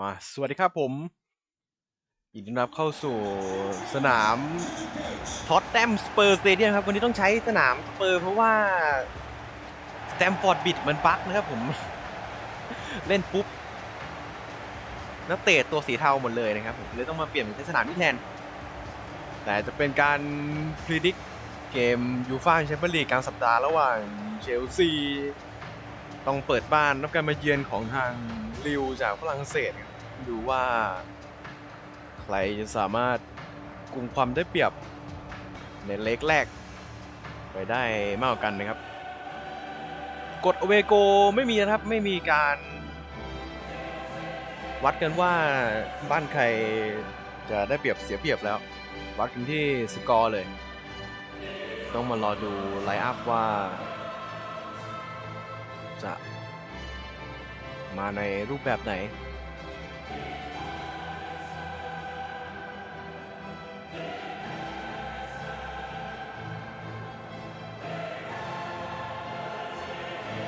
มาสวัสดีครับผมยินดีต้อนรับเข้าสู่สนามท็อตแตมสเปอร์สเตเดียมครับ วันนี้ต้องใช้สนามสเปอร์เพราะว่าสแตมฟอร์ดบิดมันบั๊กนะครับผม เล่นปุ๊บ นักเตะตัวสีเทาหมดเลยนะครับผมเลยต้องมาเปลี่ยนเป็นใช้สนามนี้แทน แต่จะเป็นการพ r e ดิ c เกมยูฟ่าแชมเปี้ยนลีกกลางสัปดาห์ระหว่างเชลซี ต้องเปิดบ้านรับการมาเยือนของทางลิวจากฝรั่งเศสครับดูว่า ใครจะสามารถกุมความได้เปรียบในเล็กแรก ไปได้มากกว่ากันนะครับ กดโอเวโกไม่มีนะครับไม่มีการ วัดกันว่าบ้านใครจะได้เปรียบเสียเปรียบแล้ว วัดกันที่สกอร์เลย ต้องมารอดูไลน์อัพว่า จะมาในรูปแบบไหน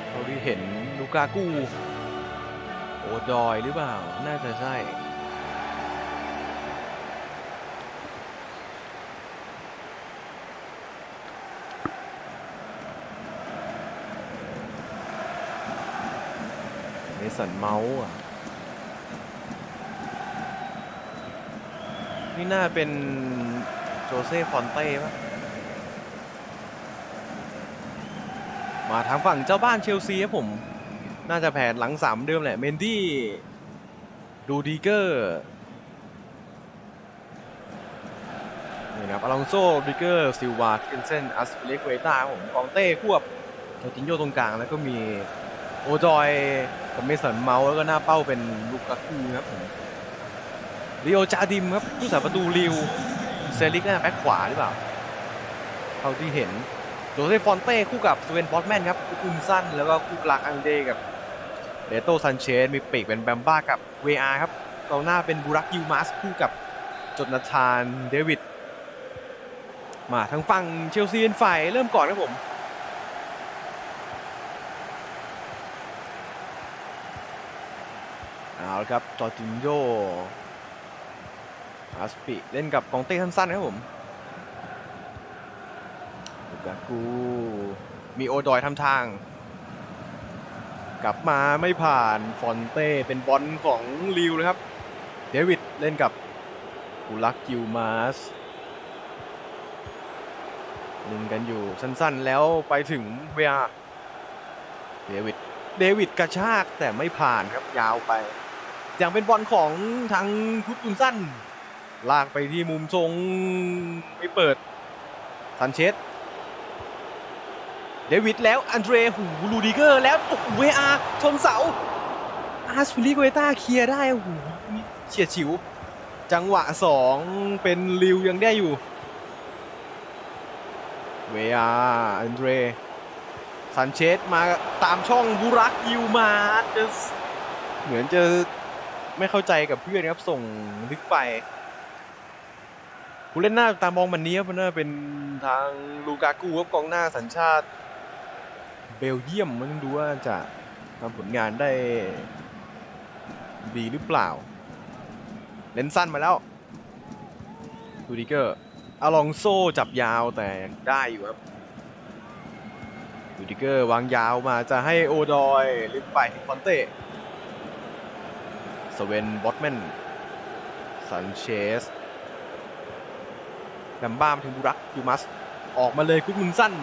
เราที่เห็นลูกากูโอดอยหรือเปล่า น่าจะใช่ สันเมาส์อะ นี่น่าเป็นโจเซ่ฟอนเต้ปะมาทางฝั่งเจ้าบ้านเชลซีครับผม น่าจะแผนหลังสามเดิมแหละ เมนดี้ดูดีเกอร์นี่นะครับอลองโซดิเกอร์ ซิลวาเคนเซนอัสเปเลกเวต้าผมกองเต้ควบโจตินโยตรงกลาง แล้วก็มีโอจอย กับเมสันเมาส์แล้วก็หน้าเป้าเป็นลูกาคูครับผมริโอจาดิมครับผู้สาประตูริวเซริกน่าจะแบ็คขวาหรือเปล่าเท่าที่เห็นโจเซฟฟอนเต้คู่กับสเวนบอสแมนครับคู่คุมสั้นแล้วก็คู่กลางอังเดกับเดโตซันเชสมีปีกเป็นแบมบ้ากับเวอาครับกองหน้าเป็นบูรักยูมาสคู่กับจดนาธานเดวิดมาทางฝั่งเชลซีเป็นฝ่ายเริ่มก่อนครับผม เอาละ ครับจอร์จินโยอาสปิเล่นกับกองเต้สั้นๆครับผมลูกากูมีโอดอยทำทาง กลับมาไม่ผ่านฟอนเต้เป็นบอลของลิวนะครับ เดวิดเล่นกับกูลักกิวมาสลิงกันอยู่สั้นๆ แล้วไปถึงเวียเดวิดเดวิดกระชากแต่ไม่ผ่านครับยาวไป อย่างเป็นบอลของทางพุทธกุนสั้น ลากไปที่มุมทรงไม่เปิดซันเชสเดวิดแล้วอันเดรหูลูดิเกอร์แล้วโอ้โหเวอาชนเสาอาร์สฟิลิกเวต้าเคลียร์ได้โอ้โหเฉียดฉิว จังหวะสองเป็นลิวยังได้อยู่ เวอาอันเดรซันเชสมาตามช่องบุรักยิวมาเหมือนจะ ไม่เข้าใจกับเพื่อนครับส่งลึกไปผู้เล่นหน้าตามองมันนี้ครับน่าเป็นทางลูกากูครับกองหน้าสัญชาติ เบลเยียมมันดูว่าจะทำผลงานได้ดีหรือเปล่า เล่นสั้นมาแล้วดูดิเกอร์อลองโซจับยาวแต่ได้อยู่ครับดูดิเกอร์วางยาวมาจะให้โอดอยลึกไปที่ฟอนเต้ สเวนบอตแมนซันเชสแบมบ้ามถึงบุรักยูมัส ออกมาเลยคุกมุนสั้น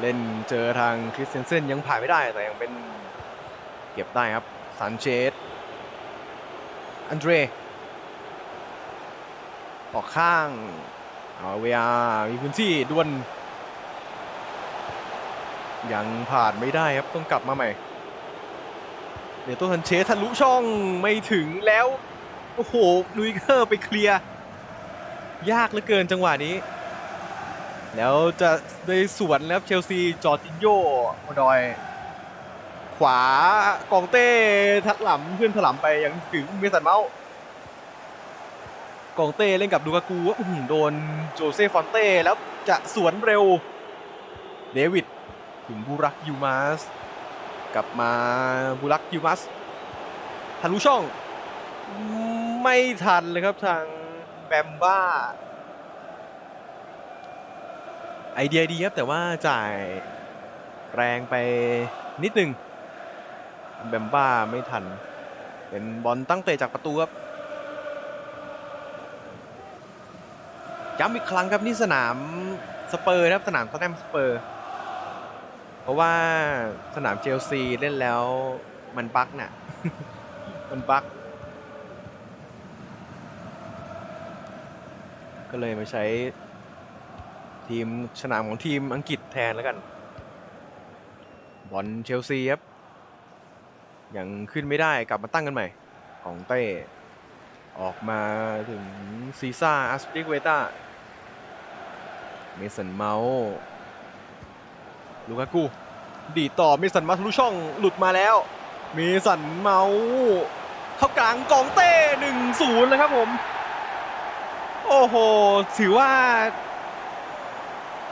เล่นเจอทางคริสเซนเซนยังผ่านไม่ได้แต่ยังเป็นเก็บได้ครับซันเชสอันเดรออกข้างเอาเวียมีพื้นที่ดวล ยังผ่านไม่ได้ครับต้องกลับมาใหม่ เดี๋ยวตัวทันเชสทะลุช่องไม่ถึงแล้ว โอ้โหลุยเกอร์ไปเคลียร์ยากเหลือเกินจังหวะนี้ แล้วจะได้สวนแล้วเชลซีจอร์จินโยโอดอย ขวากองเต้ทัดหลำเพื่อนถลำไปยังถึงเมสันเมาส์กองเต้เล่นกับดูกากูโดนโจเซฟอนเต้แล้วจะสวนเร็ว เดวิด ถึงบูรักยูมาสกลับมาบุรักยูมัสทะลุช่อง ไม่ทันเลยครับทางแบมบ้า ไอเดียดีครับแต่ว่าจ่ายแรงไปนิดนึงแบมบ้าไม่ทัน เป็นบอลตั้งเตะจากประตูครับย้ำอีกครั้งครับนี่สนามสเปอร์นะครับสนามทอตแนมสเปอร์ ราะว่าสนามเชลซีเล่นแล้วมันบั๊กน่ะ มันบั๊กก็เลยมาใช้ทีมสนามของทีมอังกฤษแทนแล้วกัน บอลเชลซีครับ ยังขึ้นไม่ได้กลับมาตั้งกันใหม่ ของเต้ออกมาถึงซีซ่าอาสปิกเวต้าเมสันเมาส์ ลูกากูดีต่อเมสันมาทะลุช่องหลุดมาแล้วเมสันเมาส์เข้ากลางกองเต้หนึ่งศูนย์เลยครับผม โอ้โห ถือว่า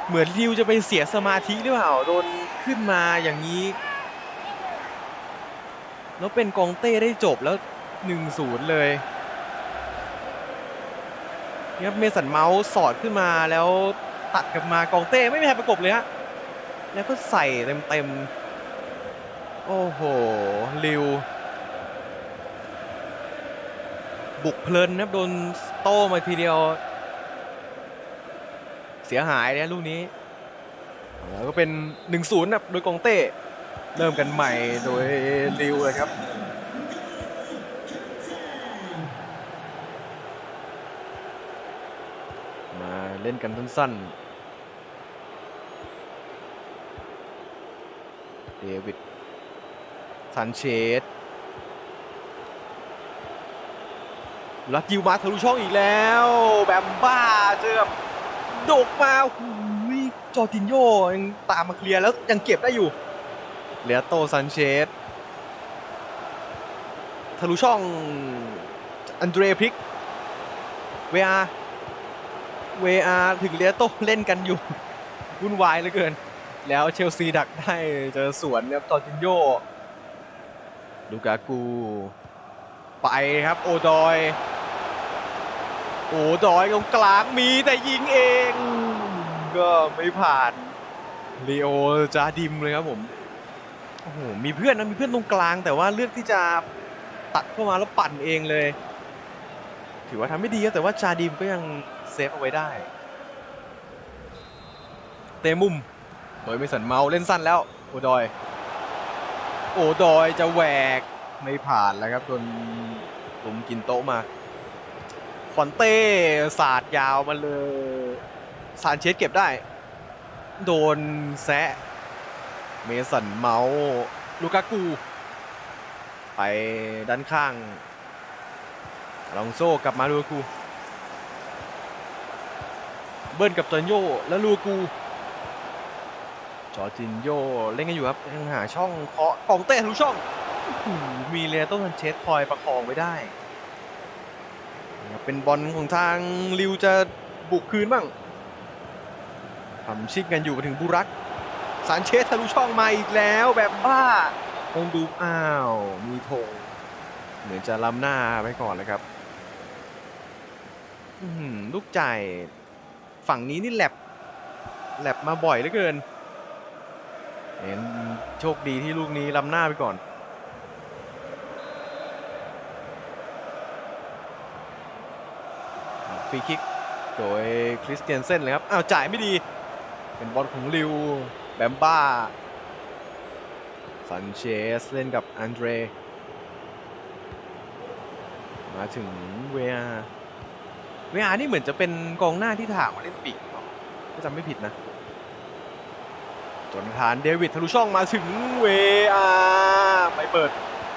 เหมือนริวจะไปเสียสมาธิหรือเปล่า โดนขึ้นมาอย่างนี้ แล้วเป็นกองเต้ได้จบแล้วหนึ่งศูนย์เลยนี่ครับเมสันเมาส์สอดขึ้นมาแล้วตัดกลับมากองเต้ไม่มีใครประกบเลยฮะ แล้วก็ใส่เต็มๆ โอ้โหลิว บุกเพลินนะครับโดนโต้มาทีเดียว เสียหายเลยนะลูกนี้ แล้วก็เป็น1นศูนย์นะโดยกองเต้ เริ่มกันใหม่โดยลิวเลยครับมาเล่นกันสั้นๆ เดวิดซันเชสลักยิวมาทะลุช่องอีกแล้ว แบมบ้าเจอบบโดกมาหูยจอร์จินโยยังตามมาเคลียร์แล้วยังเก็บได้อยู่เหลือโตซันเชสทะลุช่องอันเดรพิกเวอาเวอาถึงเลียโตเล่นกันอยู่วุ่นวายเหลือเกิน แล้วเชลซีดักได้เจอสวนครับจอร์จินโยลูกากู ไปครับโอดอย โอดอยตรงกลางมีแต่ยิงเอง ก็ไม่ผ่านลีโอจาดิมเลยครับผมโอ้โหมีเพื่อนนะมีเพื่อนตรงกลาง แต่ว่าเลือกที่จะตัดเข้ามาแล้วปั่นเองเลย ถือว่าทำไม่ดีครับแต่ว่าจาดิมก็ยังเซฟเอาไว้ได้ เตะมุม โดยไม่สันเมาเล่นสั้นแล้วโอดอย โอดอยจะแหวกไม่ผ่านแล้วครับโดนลุมกินโต๊ะมาฟอนเต้สาดยาวมาเลยซานเชสเก็บได้ โดนแซะเมสันเมาลูกากู ไปด้านข้างลองโซ่กลับมาลูกากู เบิ้ลกับจอนโยแล้วลูกากู จอร์จินโยเล่นกันอยู่ครับยังหาช่องเคาะกองเตะทะลุช่องโอ้โหมีเลต้นเชสคอยประคองไว้ได้นะครับเป็นบอลของทางริวจะบุกคืนบ้างทำชิกกันอยู่มาถึงบุรักสารเชสทะลุช่องมาอีกแล้วแบบบ้าต้องดูอ้าว มีธงเหมือนจะล้ำหน้าไปก่อนเลยครับอื้อหือลูกจ่ายฝั่งนี้นี่แลบแลบมาบ่อยเหลือเกิน เห็นโชคดีที่ลูกนี้ล้ำหน้าไปก่อน ฟรีคิกโดยคริสเตียนเซนเลยครับ อ้าว จ่ายไม่ดี เป็นบอลของริว แบมบ้า ซันเชสเล่นกับอันเดร มาถึงเวียเวียนี่เหมือนจะเป็นกองหน้าที่ถางมาเล่นปีกเนาะถ้าจำไม่ผิดนะ นทานเดวิดทะลุช่องมาถึงเวอาไปเปิด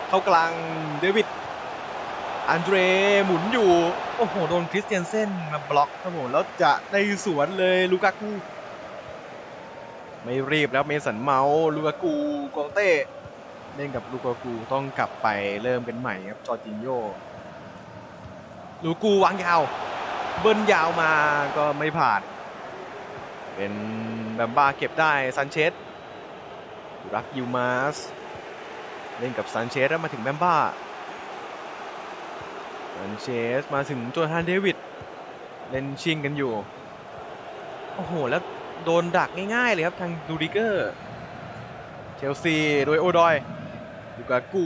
เข้ากลางเดวิดอันเดรหมุนอยู่ โอ้โห โดนคริสเตียนเซนมาบล็อกครับผมแล้วจะได้สวนเลยลูกากู ไม่รีบแล้วเมสันเมาลูกากูกองเต้เล่นกับลูกากูต้องกลับไปเริ่มกันใหม่ครับ จอร์จินโยลูกูวางยาว เบิ้ลยาวมาก็ไม่ผ่าน เป็นแบมบ้าเก็บได้ซันเชสรักยูมาสเล่นกับซานเชสแล้วมาถึงแบมบ้าซานเชสมาถึงโจนาธานเดวิดเล่นชิงกันอยู่ โอ้โห แล้วโดนดักง่ายๆเลยครับทางดูดิเกอร์เชลซีโดยโอดอยอยู่กับกู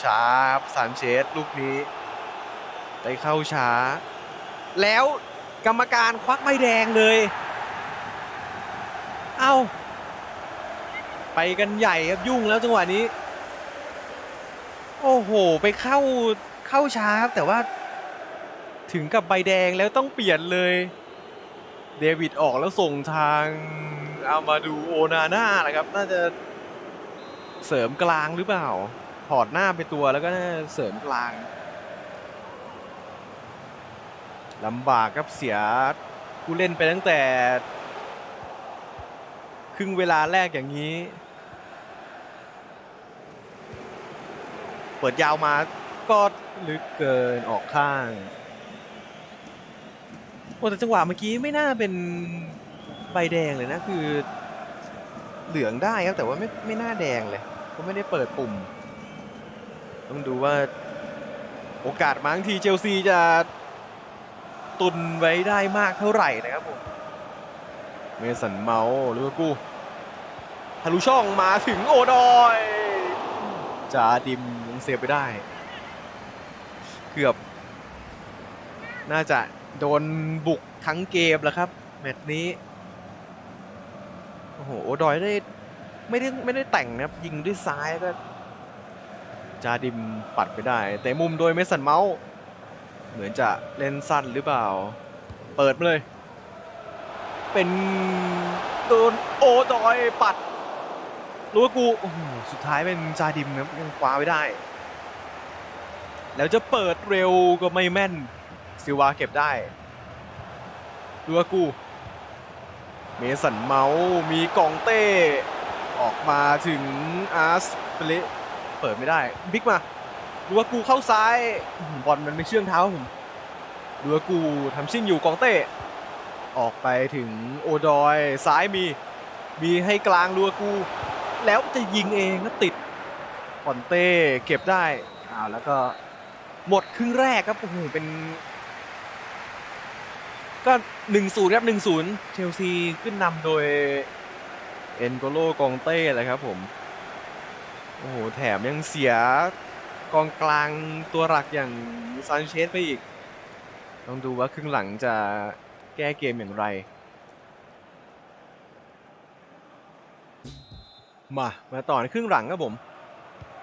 ช้าครับซานเชสลูกนี้ได้เข้าช้า แล้ว กรรมการควักใบแดงเลย เอ้า ไปกันใหญ่ครับยุ่งแล้วจังหวะนี้ โอ้โห ไปเข้าเข้าช้าครับแต่ว่า ถึงกับใบแดงแล้วต้องเปลี่ยนเลย เดวิดออกแล้วส่งทางเอามาดูโอนาน่าแหละครับ น่าจะเสริมกลางหรือเปล่า ถอดหน้าไปตัวแล้วก็เสริมกลาง ลำบากครับเสียผู้เล่นไปตั้งแต่ ครึ่งเวลาแรกอย่างนี้ เปิดยาวมาก็ลึกเกินออกข้าง โอ้แต่จังหวะเมื่อกี้ไม่น่าเป็นใบแดงเลยนะคือเหลืองได้ครับแต่ว่าไม่ไม่น่าแดงเลยเขาไม่ได้เปิดปุ่ม ต้องดูว่าโอกาสมั้งทีเชลซีจะ ตุนไว้ได้มากเท่าไหร่นะครับผมเมสันเมาส์ลิเวอร์พูลทะลุช่องมาถึงโอดอยจาดิมยังเซฟไปได้ เกือบ น่าจะโดนบุกทั้งเกมแล้วครับ แมตช์นี้ โอ้โห โอดอยได้ไม่ได้ไม่ได้แต่งนะครับ ยิงด้วยซ้ายก็จาดิมปัดไปได้ แต่มุมโดยเมสันเมาส์ เหมือนจะเล่นสั้นหรือเปล่า เปิดมาเลย เป็นโดนโอดอยปัดรู้ว่ากูสุดท้ายเป็นจาดิมยังคว้าไว้ได้ แล้วจะเปิดเร็วก็ไม่แม่น ซิลวาเก็บได้รู้ว่ากูเมสันเมาส์มีกองเต้ ออกมาถึงอาร์สเปเลเปิดไม่ได้ บิ๊กมา ดูว่ากูเข้าซ้ายอื้อหือบอลมันไม่เชื่องเท้าผมดูว่ากูทำชิ่งอยู่กองเต้ออกไปถึงโอดอยซ้ายมี มีให้กลางลัวกู แล้วจะยิงเองก็ติดคอนเต้เก็บได้อ้าวแล้วก็หมดครึ่งแรกครับโอ้โหเป็น ก็หนึ่งศูนย์ครับหนึ่งศูนย์เชลซีขึ้นนำโดย เอ็นโกโลกองเต้เลยครับผม โอ้โห แถมยังเสีย กองกลางตัวหลักอย่างซานเชสไปอีก ต้องดูว่าครึ่งหลังจะแก้เกมอย่างไร มา มาต่อในครึ่งหลังครับผม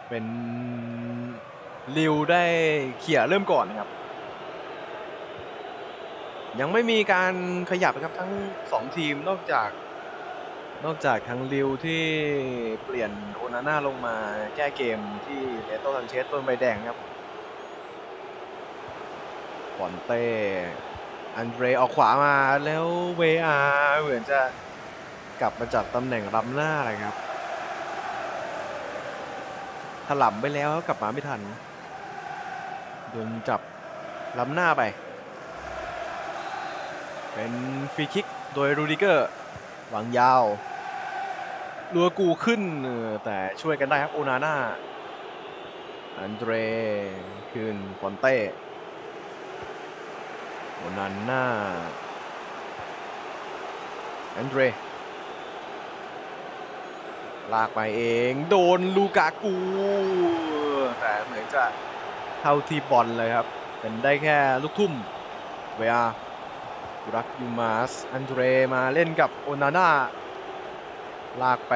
เป็นลิวได้เขี่ยเริ่มก่อนนะครับ ยังไม่มีการขยับนะครับทั้งสองทีมนอกจาก นอกจากทางลิวที่เปลี่ยนโอนาน่าลงมาแก้เกมที่เอโต้ซันเชสต้นใบแดงครับฟอนเต้ อันเดรออกขวามาแล้วเวอาเหมือนจะกลับมาจับตำแหน่งรับหน้าเลยครับ ถล่ำไปแล้วกลับมาไม่ทัน โดนจับล้ำหน้าไป เป็นฟรีคิกโดยรูดิเกอร์ วางยาวลัวกูขึ้นแต่ช่วยกันได้ครับ โอนาน่า อันเดรคืนฟอนเต้โอนาน่า อันเดรลากไปเอง โดนลูกากู แต่เหมือนจะเข้าที่บอลเลยครับ เป็นได้แค่ลูกทุ่มเวีย รักยูมาสอันเดรมาเล่นกับโอนาน่าลากไป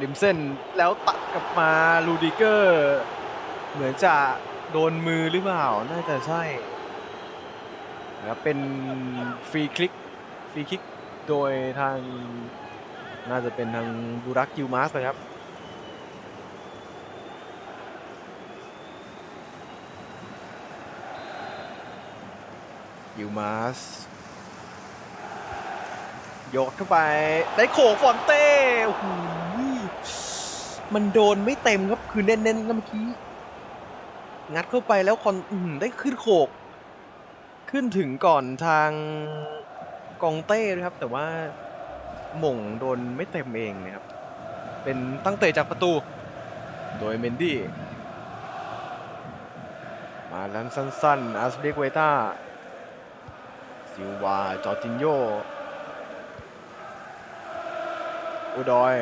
ริมเส้นแล้วตัดกลับมาลูดิเกอร์ เหมือนจะโดนมือหรือเปล่า น่าจะใช่นะครับเป็นฟรีคลิกฟรีคลิกโดยทางน่าจะเป็นทางบูรักกิวมาสนะครับกิวมาส ยกเข้าไปได้โขกฟอนเต้โอ้โหมันโดนไม่เต็มครับคือเน้นๆนะเมื่อกี้ งัดเข้าไปแล้วคอนอืได้ขึ้นโขก ขึ้นถึงก่อนทางกองเต้นะครับ แต่ว่าหม่งโดนไม่เต็มเองนะครับ เป็นตั้งเตะจากประตู โดยเมนดี้ มาแล้วสั้นๆอาสเบกเวต้าซิลวาจอร์จินโย อุดอย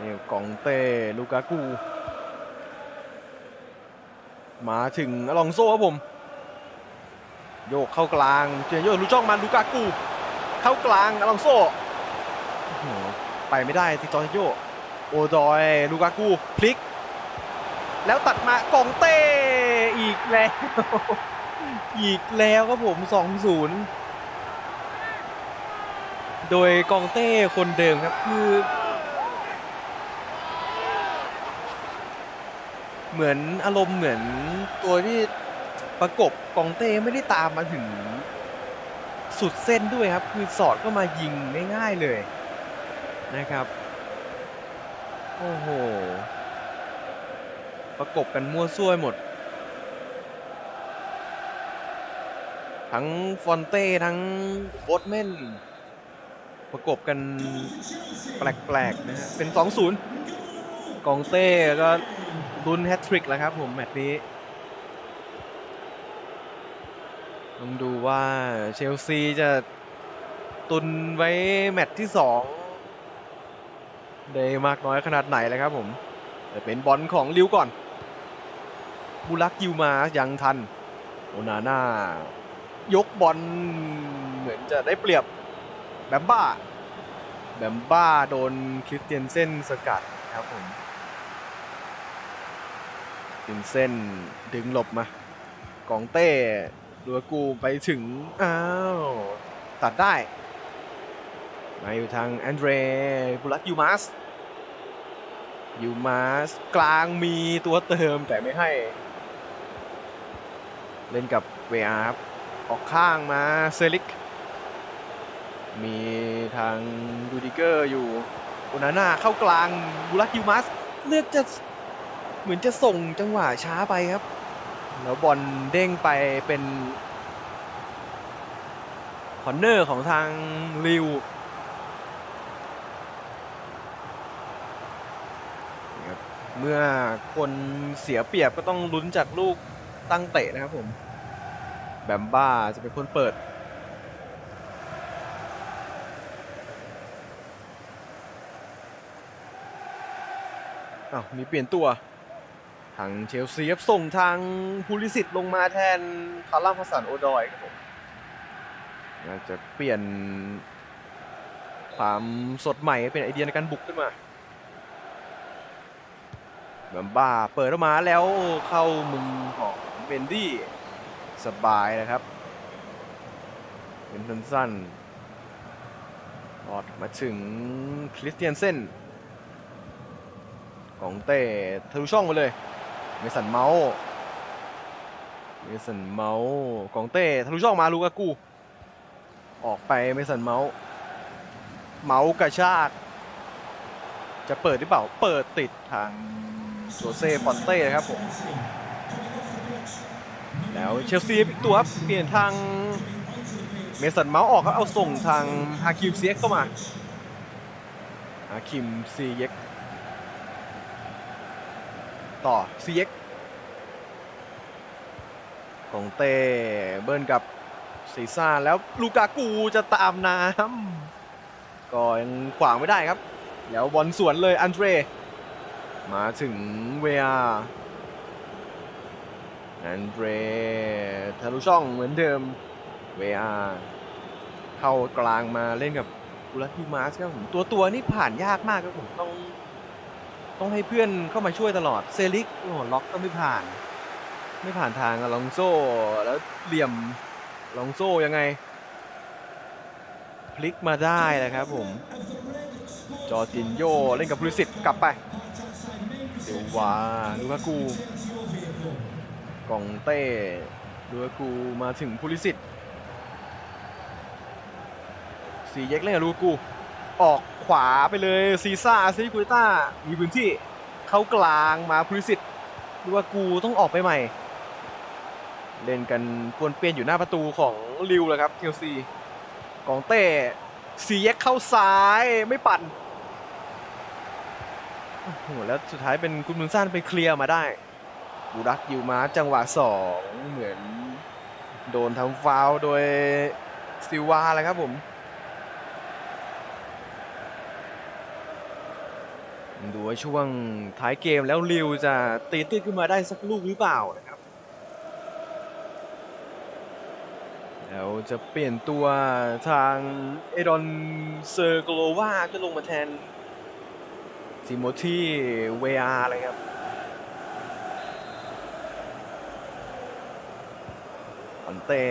นี่กองเต้ลูกากู มาถึงอลองโซ่ครับผม โยกเข้ากลางเจนโยกลูกจ้องมาลูกากู เข้ากลางอลองโซ่ไปไม่ได้ที่จอนโยโอดอยลูกากูพลิก แล้วตัดมากองเต้อีกแล้ว อีกแล้วครับผม 2-0 โดยกองเต้คนเดิมครับคือ เหมือนอารมณ์เหมือนตัวที่ประกบกองเต้ไม่ได้ตามมาถึงสุดเส้นด้วยครับ คือสอดก็มายิงง่ายๆเลยนะครับ โอ้โห ประกบกันมั่วซั่วหมด ทั้งฟอนเต้ทั้งโบทเมน ประกบกันแปลกๆนะฮะเป็น 2-0 กองเต้ก็ลุ้นแฮตทริกแล้วครับผมแมตช์นี้ต้องดูว่าเชลซีจะตุนไว้แมตช์ที่ 2 ได้มากน้อยขนาดไหนเลยครับผมแต่เป็นบอลของลิวก่อนบุลักยิวมายังทัน โอนาน่ายกบอลเหมือนจะได้เปรียบ แบมบ้า แบมบ้าโดนคริสเตียนเส้นสกัดครับผมคริสเตียนเส้นดึงหลบมากองเต้ดัวกูไปถึง อ้าว ตัดได้ มาอยู่ทางแอนเดรบุลักยูมาสยูมาสกลางมีตัวเติมแต่ไม่ให้ เล่นกับเวอาร์ครับออกข้างมาเซลิก มีทางดูดิเกอร์อยู่โอนาน่าเข้ากลางบุลักยูมัสเลือกจะเหมือนจะส่งจังหวะช้าไปครับ แล้วบอลเด้งไปเป็นคอนเนอร์ของทางริวเมื่อคนเสียเปรียบก็ต้องลุ้นจากลูกตั้งเตะนะครับผม แบมบ้าจะเป็นคนเปิด อ้าวมีเปลี่ยนตัว ทางเชลซีครับส่งทางพูลิสิตลงมาแทนคาร่าพัสันโอดอยครับผมน่าจะเปลี่ยนความสดใหม่ให้เป็นไอเดียในการบุกขึ้นมาแบมบ้าเปิดออกมาแล้วเข้ามุมของเบนดี้สบายนะครับเป็นสั้นๆออดมาถึงคริสเตียนเซน ของเต้ทะลุช่องไปเลยเมสันเมาส์เมสันเมาส์ของเต้ทะลุช่องมาลูกากู ออกไปเมสันเมาส์เมาส์กระชาก จะเปิดหรือเปล่า เปิดติดทางโจเซ่ฟอนเต้ครับผม แล้วเชลซีอีกตัวครับ เปลี่ยนทางเมสันเมาส์ออกครับ เอาส่งทางฮาคิมซีเอ็กเข้ามาฮาคิมซีเอ็ก ต่อซีเอ็กของเต้เบิ้ลกับซีซ่าแล้วลูกากูจะตามน้ำก็ยังขวางไม่ได้ครับ แล้วบอลสวนเลยอันเดรมาถึงเวียแอนเดรทะลุช่องเหมือนเดิมเวอาเข้ากลางมาเล่นกับกุลัติมาสครับผมตัวตัวนี่ผ่านยากมากครับผมต้อง ต้องให้เพื่อนเข้ามาช่วยตลอดเซลิกโอ้โหล็อกก็ไม่ผ่าน ไม่ผ่านทางอลองโซแล้วเหลี่ยมลองโซยังไง พลิกมาได้นะครับผม จอจินโยเล่นกับพลิสิตกลับไปเดี๋ยววาลูกากูกองเต้ดูอากูมาถึงพลิสิตสีเย็กเล่นกับลูกากู ออกขวาไปเลยซีซ่าอาซิกุยต้ามีพื้นที่เข้ากลางมาพูลิสิตดูอากูต้องออกไปใหม่ เล่นกันปวนเปี้ยนอยู่หน้าประตูของลิวเลยครับเทลซีกองเต้ซีเย็กเข้าซ้ายไม่ปั่นโอ้โหแล้วสุดท้ายเป็นกุนมุนซันไปเคลียร์มาได้บูรักอยู่มาจังหวะสองเหมือน โดนทำฟาวโดยซิลวาเลยครับผม ดูว่าช่วงท้ายเกมแล้วริวจะตีตื้นขึ้นมาได้สักลูกหรือเปล่านะครับ แล้วจะเปลี่ยนตัวทางเอดอนเซอร์โกโลวาก็ลงมาแทนซิโมธีเวอาร์เลยครับอันเต้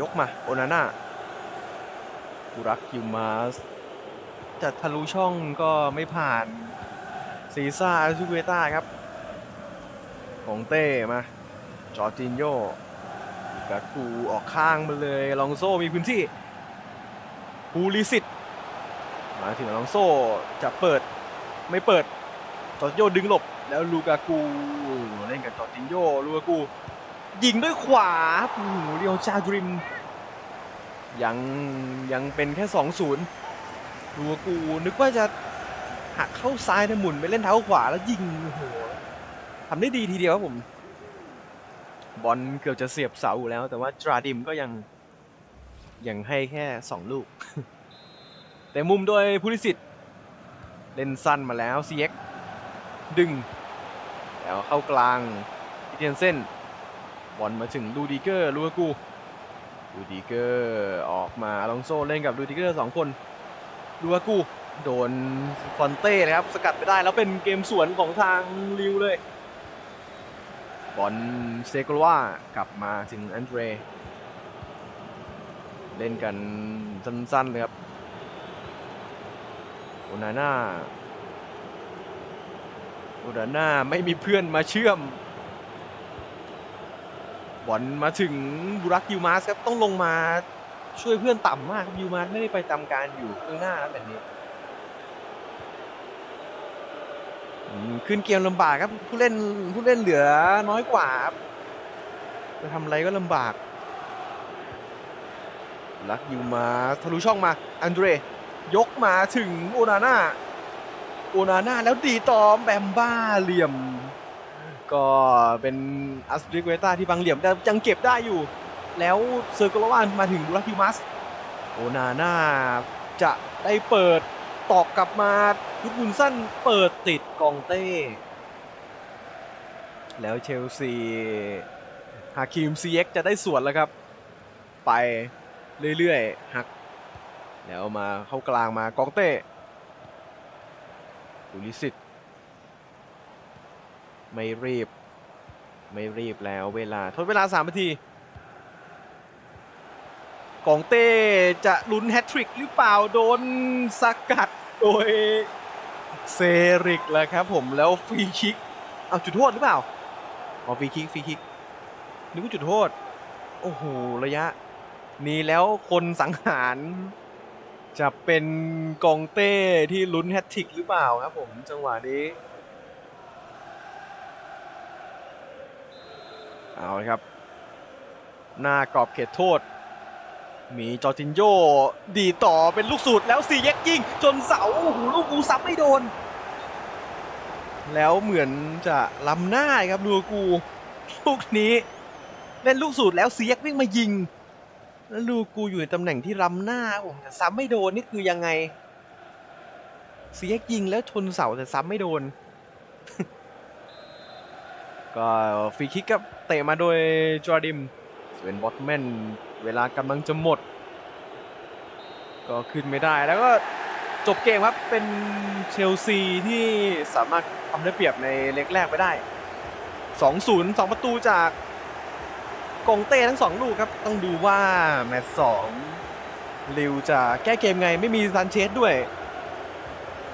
ยกมา โอนาน่าบุรักยูมาสจะทะลุช่องก็ไม่ผ่าน ซีซ่าซูเวต้าครับ ของเต้มา จอร์จินโยกากูออกข้างมาเลยลองโซ่มีพื้นที่ปูลิสิตมาถึงลองโซ่จะเปิดไม่เปิด จอร์จินโยดึงหลบ แล้วลูกากูเล่นกับจอร์จินโยลูกากูยิงด้วยขวาโอ้โหเรียวจาดริม ยังยังเป็นแค่ 2-0 ลูกากูนึกว่าจะ หักเข้าซ้ายแต่หมุนไปเล่นเท้าขวาแล้วยิงโอ้โหทำได้ดีทีเดียวครับผม บอลเกือบจะเสียบเสาอยู่แล้ว แต่ว่าตราดิมก็ยังยังให้แค่สองลูก แต่มุมโดยพุลิสิตเล่นสั้นมาแล้วซีเอ็กดึง แล้วเข้ากลางพิเทียนเส้นบอลมาถึงลูดิเกอร์ลูกกูลูดิเกอร์ออกมาอลองโซเล่นกับลูดิเกอร์สองคนลูกกู โดนฟอนเต้นะครับ สกัดไปได้แล้วเป็นเกมสวนของทางริวเลยบอลเซโกลวากลับมาถึงอันเดรเล่นกันสั้นๆเลยครับโอนาน่าโอนาน่าไม่มีเพื่อนมาเชื่อมบอลมาถึงบุรักยูมาสครับต้องลงมาช่วยเพื่อนต่ำมากยูมาสไม่ได้ไปตามการอยู่ข้างหน้าแล้วแบบนี้ อืม ขึ้นเกมลำบากครับผู้เล่นผู้เล่นเหลือน้อยกว่าครับจะทำอะไรก็ลำบาก ลักยูมาทะลุช่องมาอันเดรยกมาถึงโอนาน่าโอนาน่าแล้วดีต่อแบมบ้าเหลี่ยม ก็เป็นอัสตริกเวต้าที่บังเหลี่ยมแต่ยังเก็บได้อยู่ แล้วเซอร์โกลวานมาถึงบุรักยูมัสโอนาน่าจะได้เปิด ตอกกลับมายุดบุนสั้นเปิดติดกองเต้ แล้วเชลซีฮาคิมซีเอ็กจะได้สวนแล้วครับ ไปเรื่อยๆหัก แล้วมาเข้ากลางมากองเต้ดูลิสิตไม่รีบ ไม่รีบแล้วเวลาทดเวลา3นาทีกองเต้จะลุ้นแฮตทริกหรือเปล่าโดนสกัด โดยเซริกแล้วครับผมแล้วฟรีคิกเอาจุดโทษหรือเปล่าอ๋อฟรีคิกฟรีคิกนึกว่าจุดโทษ โอ้โหระยะ นี้แล้วคนสังหารจะเป็นกองเต้ที่ลุ้นแฮตทริกหรือเปล่าครับผมจังหวะนี้เอาครับ หน้ากรอบเขตโทษ มีจอร์จินโยดีต่อเป็นลูกสูตรแล้วสี่เย็กยิงจนเสาโอ้โหลูกกูซ้ำไม่โดน แล้วเหมือนจะล้ำหน้าครับลูกู ลูกนี้เล่นลูกสูตรแล้วเสียกวิ่งมายิง แล้วลูกูอยู่ในตำแหน่งที่ล้ำหน้าผมแต่ซ้ำไม่โดนนี่คือยังไงเสียกยิงแล้วชนเสาแต่ซ้ำไม่โดน ก็ฟรีคิกก็เตะมาโดยจอร์ดิม ส่วนบอทแมนเวลากำลังจะหมด ก็ขึ้นไม่ได้แล้วก็จบเกมครับ เป็นเชลซีที่สามารถทำได้เปรียบในเล็กแรกไปได้ 2-0 2 ประตูจากกงเต้ทั้ง2ลูกครับ ต้องดูว่าแมตช์สองลิวจะแก้เกมไงไม่มีซันเชสด้วย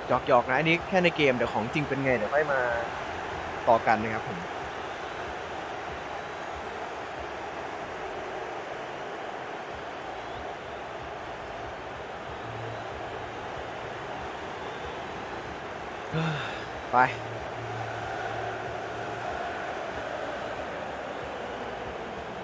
หยอกๆนะอันนี้แค่ในเกมเดี๋ยวของจริงเป็นไงเดี๋ยวค่อยมาต่อกันนะครับผม ไป